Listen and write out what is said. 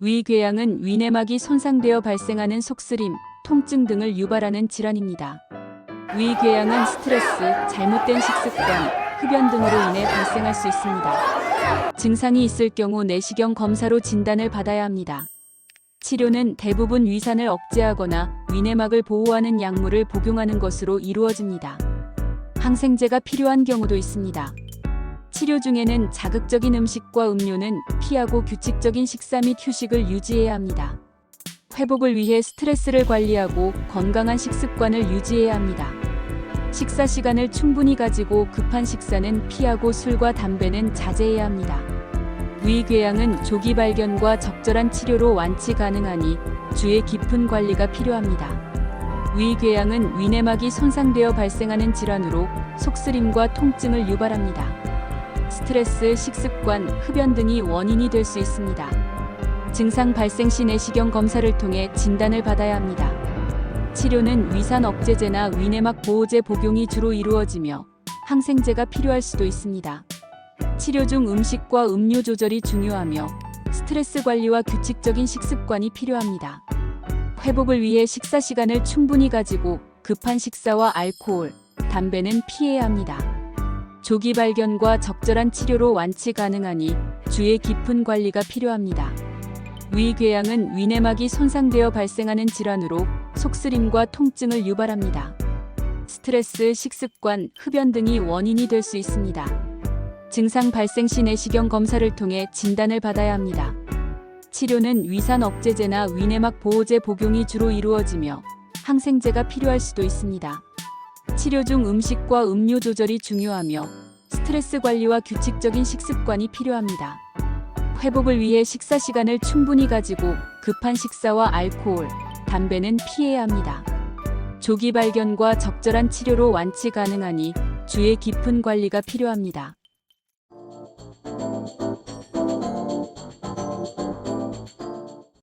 위궤양은 위내막이 손상되어 발생하는 속쓰림, 통증 등을 유발하는 질환입니다. 위궤양은 스트레스, 잘못된 식습관, 흡연 등으로 인해 발생할 수 있습니다. 증상이 있을 경우 내시경 검사로 진단을 받아야 합니다. 치료는 대부분 위산을 억제하거나 위내막을 보호하는 약물을 복용하는 것으로 이루어집니다. 항생제가 필요한 경우도 있습니다. 치료 중에는 자극적인 음식과 음료는 피하고 규칙적인 식사 및 휴식을 유지해야 합니다. 회복을 위해 스트레스를 관리하고 건강한 식습관을 유지해야 합니다. 식사 시간을 충분히 가지고 급한 식사는 피하고 술과 담배는 자제해야 합니다. 위궤양은 조기 발견과 적절한 치료로 완치 가능하니 주의 깊은 관리가 필요합니다. 위궤양은 위내막이 손상되어 발생하는 질환으로 속쓰림과 통증을 유발합니다. 스트레스, 식습관, 흡연 등이 원인이 될 수 있습니다. 증상 발생 시 내시경 검사를 통해 진단을 받아야 합니다. 치료는 위산 억제제나 위내막 보호제 복용이 주로 이루어지며 항생제가 필요할 수도 있습니다. 치료 중 음식과 음료 조절이 중요하며 스트레스 관리와 규칙적인 식습관이 필요합니다. 회복을 위해 식사 시간을 충분히 가지고 급한 식사와 알코올, 담배는 피해야 합니다. 조기 발견과 적절한 치료로 완치 가능하니 주의 깊은 관리가 필요합니다. 위궤양은 위내막이 손상되어 발생하는 질환으로 속쓰림과 통증을 유발합니다. 스트레스, 식습관, 흡연 등이 원인이 될 수 있습니다. 증상 발생 시 내시경 검사를 통해 진단을 받아야 합니다. 치료는 위산 억제제나 위내막 보호제 복용이 주로 이루어지며 항생제가 필요할 수도 있습니다. 치료 중 음식과 음료 조절이 중요하며 스트레스 관리와 규칙적인 식습관이 필요합니다. 회복을 위해 식사 시간을 충분히 가지고 급한 식사와 알코올, 담배는 피해야 합니다. 조기 발견과 적절한 치료로 완치 가능하니 주의 깊은 관리가 필요합니다.